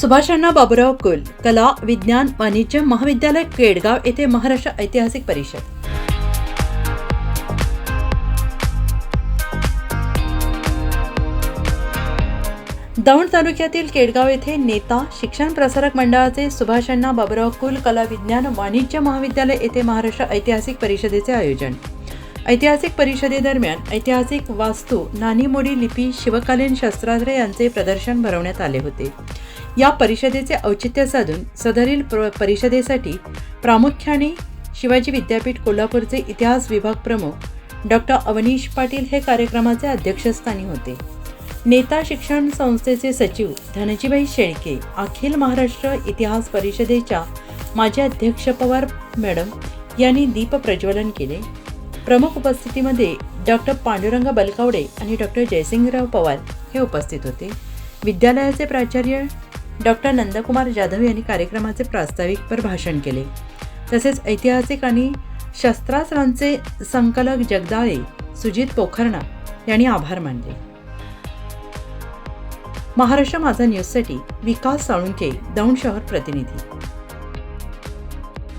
सुभाषांना बाबुराव कुल कला विज्ञान वाणिज्य महाविद्यालय केडगाव येथे महाराष्ट्र ऐतिहासिक परिषद. दौंड तालुक्यातील केडगाव येथे नेता शिक्षण प्रसारक मंडळाचे सुभाषण्णा बाबुराव कुल कला विज्ञान वाणिज्य महाविद्यालय येथे महाराष्ट्र ऐतिहासिक परिषदेचे आयोजन. ऐतिहासिक परिषदेदरम्यान ऐतिहासिक वास्तू नानीमोडी लिपी शिवकालीन शस्त्रास्त्रे यांचे प्रदर्शन भरवण्यात आले होते. या परिषदेचे औचित्य साधून सदरील प्र- परिषदेसाठी प्रामुख्याने शिवाजी विद्यापीठ कोल्हापूरचे इतिहास विभाग प्रमुख डॉक्टर अवनीश पाटील हे कार्यक्रमाचे अध्यक्षस्थानी होते. नेता शिक्षण संस्थेचे सचिव धनजीभाई शेळके अखिल महाराष्ट्र इतिहास परिषदेच्या माजी अध्यक्ष पवार मॅडम यांनी दीप प्रज्वलन केले. प्रमुख उपस्थितीमध्ये डॉक्टर पांडुरंग बलकावडे आणि डॉक्टर जयसिंगराव पवार हे उपस्थित होते. विद्यालयाचे प्राचार्य डॉक्टर नंदकुमार जाधव यांनी कार्यक्रमाचे प्रास्ताविकपर भाषण केले. तसेच ऐतिहासिक आणि शस्त्रास्त्रांचे संकलक जगदाळे सुजित पोखरणा यांनी आभार मानले. महाराष्ट्र माझा न्यूजसाठी विकास साळुंके दौंड शहर प्रतिनिधी.